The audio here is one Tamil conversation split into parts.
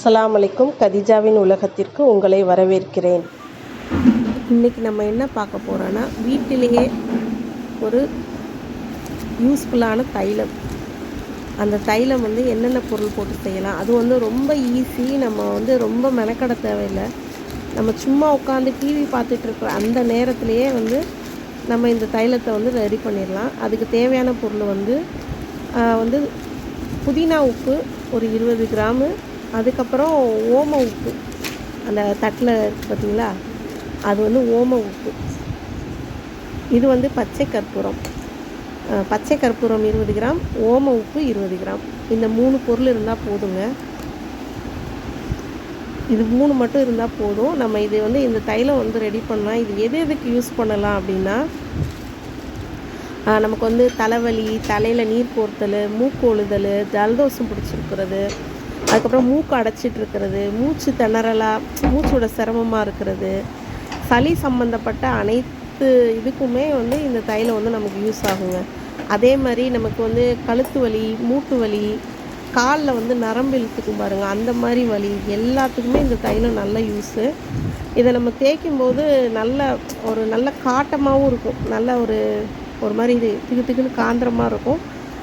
அஸ்லாம் அலைக்கும். கதிஜாவின் உலகத்திற்கு உங்களை வரவேற்கிறேன். இன்றைக்கி நம்ம என்ன பார்க்க போகிறோன்னா வீட்டிலேயே ஒரு யூஸ்ஃபுல்லான தைலம். அந்த தைலம் வந்து என்னென்ன பொருள் போட்டு செய்யலாம்? அது வந்து ரொம்ப ஈஸி நம்ம வந்து ரொம்ப மெனக்கட தேவையில்லை. நம்ம சும்மா உட்காந்து டிவி பார்த்துட்டு இருக்கிற அந்த நேரத்துலையே வந்து நம்ம இந்த தைலத்தை வந்து ரெடி பண்ணிடலாம். அதுக்கு தேவையான பொருள் வந்து வந்து புதினா உப்பு ஒரு இருபது கிராமு அதுக்கப்புறம் ஓம உப்பு. அந்த தட்டில் பார்த்தீங்களா? அது வந்து ஓம உப்பு. இது வந்து பச்சை கற்பூரம். பச்சை கற்பூரம் இருபது கிராம் ஓம உப்பு இருபது கிராம். இந்த மூணு பொருள் இருந்தால் போதுங்க. இது மூணு மட்டும் இருந்தால் போதும். நம்ம இது வந்து இந்த தைலம் வந்து ரெடி பண்ணால் இது எது எதுக்கு யூஸ் பண்ணலாம் அப்படின்னா ஆஹ், நமக்கு வந்து தலைவலி தலையில் நீர் கோர்த்தல் மூக்கு ஒழுதல் ஜலதோஷம் பிடிச்சிருக்கிறது அதுக்கப்புறம் மூக்கு அடைச்சிட்டு இருக்கிறது மூச்சு திணறலாக மூச்சோட சிரமமாக இருக்கிறது. சளி சம்மந்தப்பட்ட அனைத்து இதுக்குமே வந்து இந்த தைலம் வந்து நமக்கு யூஸ் ஆகுங்க. அதே மாதிரி நமக்கு வந்து கழுத்து வலி மூட்டு வலி காலில் வந்து நரம்பு இழுத்துக்கும் பாருங்க. அந்த மாதிரி வலி எல்லாத்துக்குமே இந்த தைலம் நல்ல யூஸு இதை நம்ம தேய்க்கும் போது நல்ல ஒரு நல்ல காட்டமாகவும் இருக்கும். நல்ல ஒரு ஒரு மாதிரி இது திக்கு திக்குன்னு காந்திரமாக இருக்கும்.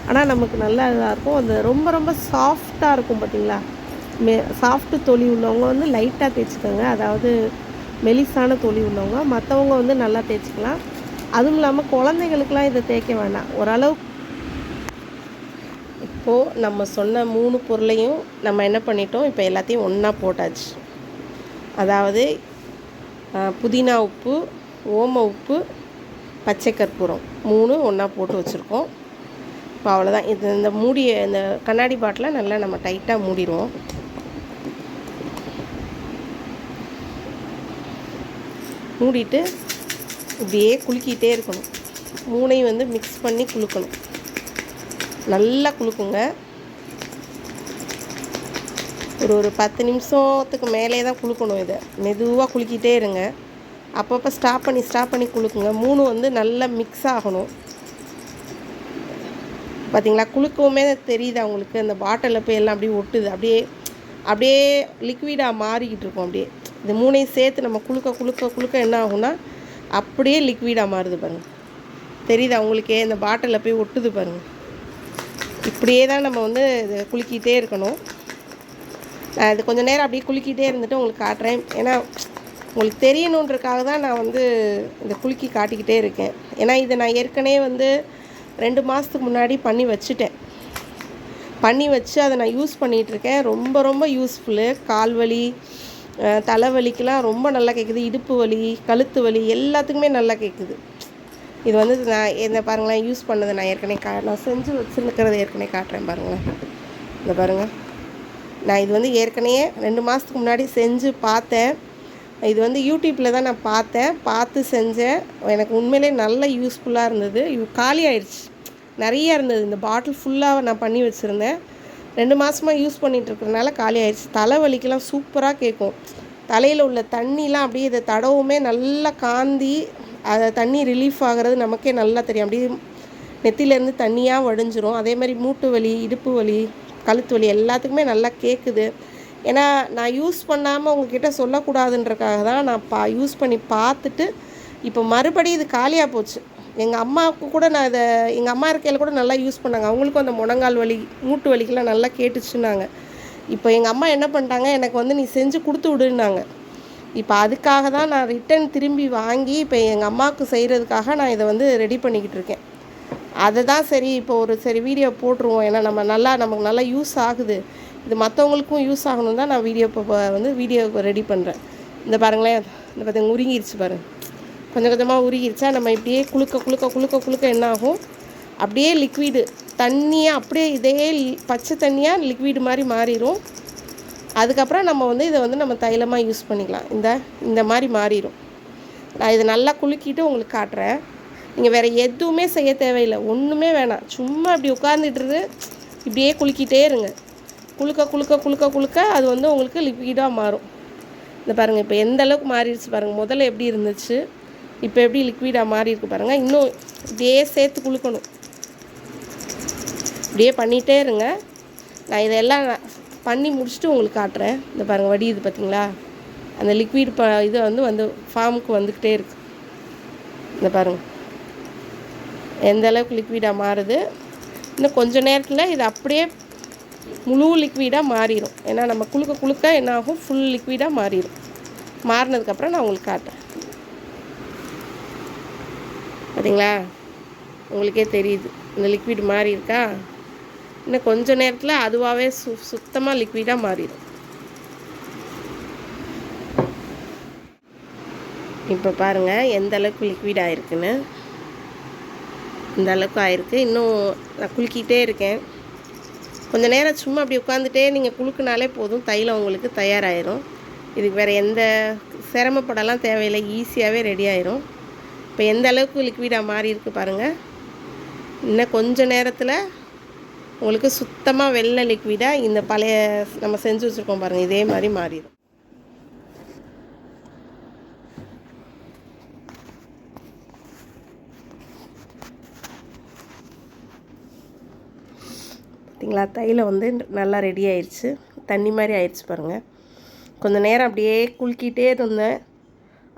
ஆனால் நமக்கு நல்லா இதாக இருக்கும். அந்த ரொம்ப ரொம்ப சாஃப்டாக இருக்கும் பார்த்தீங்களா மெ சாஃப்ட்டு தொழி உள்ளவங்க வந்து லைட்டாக தேய்ச்சிக்கோங்க. அதாவது மெலிசான தொழி உள்ளவங்க. மற்றவங்க வந்து நல்லா தேய்ச்சிக்கலாம். அதுவும் இல்லாமல் குழந்தைங்களுக்கெலாம் இதை தேய்க்க வேண்டாம் ஓரளவு இப்போது நம்ம சொன்ன மூணு பொருளையும் நம்ம என்ன பண்ணிட்டோம்? இப்போ எல்லாத்தையும் ஒன்றா போட்டாச்சு. அதாவது புதினா உப்பு ஓம உப்பு பச்சை கற்பூரம் மூணு ஒன்றா போட்டு வச்சுருக்கோம். இப்போ அவ்வளோதான் இது இந்த மூடிய இந்த கண்ணாடி பாட்டிலை நல்லா நம்ம டைட்டாக மூடிடுவோம். மூடிட்டு இப்படியே குலுக்கிட்டே இருக்கணும். மூணையும் வந்து மிக்ஸ் பண்ணி குலுக்கணும். நல்லா குலுக்குங்க. ஒரு ஒரு பத்து நிமிஷத்துக்கு மேலே தான் குலுக்கணும் இதை. மெதுவாக குலுக்கிட்டே இருங்க. அப்பப்போ ஸ்டாப் பண்ணி ஸ்டாப் பண்ணி குலுக்குங்க. மூணு வந்து நல்லா மிக்ஸ் ஆகணும். பார்த்தீங்களா குலுக்கவுமே தெரியுது அவங்களுக்கு. அந்த பாட்டிலில் போய் எல்லாம் அப்படியே ஒட்டுது. அப்படியே அப்படியே லிக்விடாக மாறிக்கிட்டு இருக்கும் அப்படியே. இது மூணையும் சேர்த்து நம்ம குலுக்க குலுக்க குலுக்க என்ன ஆகும்னா அப்படியே லிக்விடாக மாறுது பாருங்க. தெரியுது அவங்களுக்கே? இந்த பாட்டிலில் போய் ஒட்டுது பாருங்க. இப்படியே தான் நம்ம வந்து இதை குலுக்கிட்டே இருக்கணும். நான் இது கொஞ்சம் நேரம் அப்படியே குலுக்கிட்டே இருந்துட்டு உங்களுக்கு காட்டுறேன். ஏன்னா உங்களுக்கு தெரியணுன்றக்காக தான் நான் வந்து இந்த குலுக்கி காட்டிக்கிட்டே இருக்கேன். ஏன்னா இதை நான் ஏற்கனவே வந்து ரெண்டு மாதத்துக்கு முன்னாடி பண்ணி வச்சுட்டேன். பண்ணி வச்சு அதை நான் யூஸ் பண்ணிகிட்ருக்கேன் ரொம்ப ரொம்ப யூஸ்ஃபுல்லு. கால் வலி தலைவலிக்கெலாம் ரொம்ப நல்லா கேட்குது இடுப்பு வலி கழுத்து வலி எல்லாத்துக்குமே நல்லா கேட்குது இது வந்து நான் இந்த பாருங்களேன் யூஸ் பண்ணதை நான் ஏற்கனவே கா நான் செஞ்சு வச்சுருக்கிறத ஏற்கனவே காட்டுறேன் பாருங்களேன். இந்த பாருங்கள் நான் இது வந்து ஏற்கனவே ரெண்டு மாதத்துக்கு முன்னாடி செஞ்சு பார்த்தேன். இது வந்து யூடியூப்பில் தான் நான் பார்த்தேன். பார்த்து செஞ்சேன். எனக்கு உண்மையிலே நல்ல யூஸ்ஃபுல்லாக இருந்தது. காலி ஆயிடுச்சு. நிறைய இருந்தது. இந்த பாட்டில் ஃபுல்லாக நான் பண்ணி வச்சுருந்தேன். ரெண்டு மாதமாக யூஸ் பண்ணிகிட்ருக்கறனால இருக்கறனால காலி ஆயிடுச்சு. தலைவலிக்கெலாம் சூப்பராக கேட்கும். தலையில் உள்ள தண்ணிலாம் அப்படியே இதை தடவுமே நல்லா காந்தி அதை தண்ணி ரிலீஃப் ஆகிறது நமக்கே நல்லா தெரியும். அப்படியே நெத்திலேருந்து தண்ணியாக வடிஞ்சிரும். அதே மாதிரி மூட்டு வலி இடுப்பு வலி கழுத்து வலி எல்லாத்துக்குமே நல்லா கேட்குது ஏன்னா நான் யூஸ் பண்ணாமல் உங்ககிட்ட சொல்லக்கூடாதுன்றக்காக தான் நான் பா யூஸ் பண்ணி பார்த்துட்டு இப்போ மறுபடியும் இது காலியாக போச்சு. எங்கள் அம்மாவுக்கு கூட நான் இதை எங்கள் அம்மா இருக்கையில் கூட நல்லா யூஸ் பண்ணாங்க. அவங்களுக்கும் அந்த முழங்கால் வலி மூட்டு வலிக்கெல்லாம் நல்லா கேட்டுச்சுன்னாங்க. இப்போ எங்கள் அம்மா என்ன பண்ணிட்டாங்க எனக்கு வந்து நீ செஞ்சு கொடுத்து விடுனாங்க இப்போ அதுக்காக தான் நான் ரிட்டன் திரும்பி வாங்கி இப்போ எங்கள் அம்மாவுக்கு செய்கிறதுக்காக நான் இதை வந்து ரெடி பண்ணிக்கிட்டு இருக்கேன். அதை தான் சரி இப்போ ஒரு சரி வீடியோ போட்டுருவோம். ஏன்னா நம்ம நல்லா நமக்கு நல்லா யூஸ் ஆகுது. இது மற்றவங்களுக்கும் யூஸ் ஆகணும் தான் நான் வீடியோ இப்போ வந்து வீடியோ ரெடி பண்ணுறேன் இந்த பாருங்களேன் இந்த பார்த்தீங்க உருங்கிருச்சு பாருங்க. கொஞ்சம் கொஞ்சமாக உருகிருச்சா நம்ம இப்படியே குளுக்க குளுக்க குளுக்க குளுக்க என்ன ஆகும்? அப்படியே லிக்விடு தண்ணியாக அப்படியே இதே லி- பச்சை தண்ணியாக லிக்விடு மாதிரி மாறிடும் அதுக்கப்புறம் நம்ம வந்து இதை வந்து நம்ம தைலமாக யூஸ் பண்ணிக்கலாம். இந்த இந்த மாதிரி மாறிடும் நான் இதை நல்லா குலுக்கிட்டு உங்களுக்கு காட்டுறேன். நீங்கள் வேறு எதுவுமே செய்ய தேவையில்லை. ஒன்றுமே வேணாம். சும்மா இப்படி உட்காந்துட்டு இப்படியே குலுக்கிட்டே இருங்க. குலுக்க குலுக்க குலுக்க குலுக்க அது வந்து உங்களுக்கு லிக்விடாக மாறும். இந்த பாருங்கள் இப்போ எந்த அளவுக்கு மாறிடுச்சு பாருங்கள் முதல்ல எப்படி இருந்துச்சு? இப்போ எப்படி லிக்விடாக மாறி இருக்கு பாருங்கள் இன்னும் இப்படியே சேர்த்து குலுக்கணும் இப்படியே பண்ணிகிட்டே இருங்க. நான் இதெல்லாம் பண்ணி முடிச்சுட்டு உங்களுக்கு காட்டுறேன். இந்த பாருங்கள் வடியுது பார்த்தீங்களா அந்த லிக்விட் ப இது வந்து வந்து ஃபார்முக்கு வந்துக்கிட்டே இருக்குது இந்த பாருங்கள் எந்த அளவுக்கு லிக்விடாக மாறுது? இன்னும் கொஞ்ச நேரத்தில் இது அப்படியே முழு லிக்விடாக மாறிடும் ஏன்னா நம்ம குளுக்க குளுக்க என்ன ஆகும் ஃபுல் லிக்விடாக மாறிடும் மாறினதுக்கப்புறம் நான் உங்களுக்கு காட்டுறேன். பார்த்தீங்களா உங்களுக்கே தெரியுது. இந்த லிக்விட் மாறி இருக்கா? இன்னும் கொஞ்ச நேரத்தில் அதுவாகவே சு சுத்தமாக லிக்விடாக மாறிடும் இப்போ பாருங்கள் எந்த அளவுக்கு லிக்விட் ஆயிருக்குன்னு இந்த அளவுக்கு ஆயிருக்கு. இன்னும் நான் குலுக்கிட்டே இருக்கேன். கொஞ்சம் நேரம் சும்மா அப்படி உட்காந்துட்டே நீங்கள் குலுக்குனாலே போதும். தைலம் உங்களுக்கு தயாராகிடும் இதுக்கு வேறு எந்த சிரமப்படலாம் தேவையில்லை. ஈஸியாகவே ரெடி ஆயிரும். இப்போ எந்த அளவுக்கு லிக்விடாக மாறி இருக்கு பாருங்கள் இன்னும் கொஞ்சம் நேரத்தில் உங்களுக்கு சுத்தமாக வெள்ளை லிக்விடாக இந்த பழைய நம்ம செஞ்சு வச்சுருக்கோம் பாருங்கள் இதே மாதிரி மாறிடும். பார்த்தீங்களா? தையில் வந்து நல்லா ரெடி ஆயிடுச்சு தண்ணி மாதிரி ஆயிடுச்சு பாருங்கள் கொஞ்சம் நேரம் அப்படியே குலுக்கிட்டே இருந்தேன்.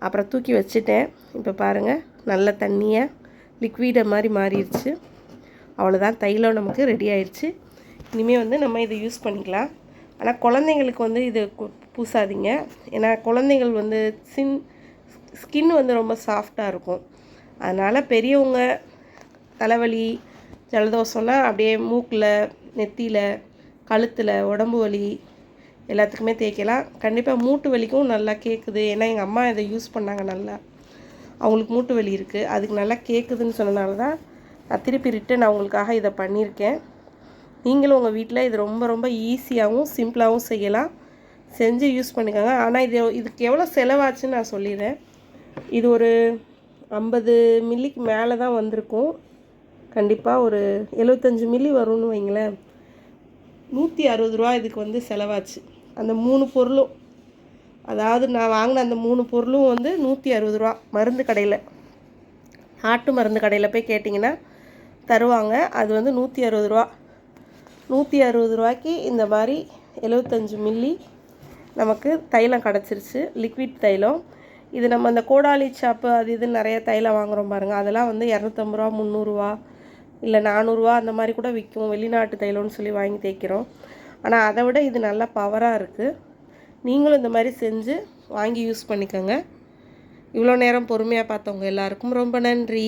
அப்புறம் தூக்கி வச்சுட்டேன். இப்போ பாருங்கள் நல்ல தண்ணியை லிக்விடை மாதிரி மாறிடுச்சு. அவ்வளோதான் தைலம் நமக்கு ரெடி ஆயிடுச்சு இனிமேல் வந்து நம்ம இதை யூஸ் பண்ணிக்கலாம். ஆனால் குழந்தைங்களுக்கு வந்து இது பூசாதீங்க. ஏன்னா குழந்தைகள் வந்து சின் ஸ்கின் வந்து ரொம்ப சாஃப்டாக இருக்கும். அதனால் பெரியவங்க தலைவலி ஜலதோஷம்னா அப்படியே மூக்கில் நெத்தியில் கழுத்தில் உடம்பு வலி எல்லாத்துக்குமே தேய்க்கலாம். கண்டிப்பாக மூட்டு வலிக்கும் நல்லா கேட்குது ஏன்னா எங்கள் அம்மா இதை யூஸ் பண்ணாங்க நல்லா. அவங்களுக்கு மூட்டு வலி இருக்குது அதுக்கு நல்லா கேட்குதுன்னு சொன்னனால தான் நான் திருப்பி ரிட்டன் அவங்களுக்காக இதை பண்ணியிருக்கேன். நீங்களும் உங்கள் வீட்டில் இது ரொம்ப ரொம்ப ஈஸியாகவும் சிம்பிளாகவும் செய்யலாம். செஞ்சு யூஸ் பண்ணிக்கோங்க. ஆனால் இது இதுக்கு எவ்வளோ செலவாச்சுன்னு நான் சொல்லிடுறேன். இது ஒரு ஐம்பது மில்லிக்கு மேலே தான் வந்திருக்கும். கண்டிப்பாக ஒரு எழுபத்தஞ்சி மில்லி வரும்னு வைங்களேன். நூற்றி அறுபது ரூபா இதுக்கு வந்து செலவாச்சு. அந்த மூணு பொருளும். அதாவது நான் வாங்கின அந்த மூணு பொருளும் வந்து நூற்றி அறுபது ரூபா. மருந்து கடையில். நாட்டு மருந்து கடையில் போய் கேட்டிங்கன்னா தருவாங்க. அது வந்து நூற்றி அறுபது ரூபா. நூற்றி அறுபது ரூபாய்க்கு இந்த மாதிரி எழுபத்தஞ்சு மில்லி நமக்கு தைலம் கிடச்சிருச்சு. லிக்விட் தைலம். இது நம்ம அந்த கோடாலி சாப்பு அது இது நிறைய தைலம் வாங்குகிறோம் பாருங்கள் அதெல்லாம் வந்து இரநூத்தம்பது ரூபா முந்நூறுரூவா இல்லை நானூறுரூவா அந்த மாதிரி கூட விற்கும் வெளிநாட்டு தைலம்னு சொல்லி வாங்கி தேய்க்கிறோம். ஆனால் அதை விட இது நல்லா பவராக இருக்குது நீங்களும் இந்த மாதிரி செஞ்சு வாங்கி யூஸ் பண்ணிக்கோங்க. இவ்வளோ நேரம் பொறுமையாக பார்த்தவங்க எல்லாருக்கும் ரொம்ப நன்றி.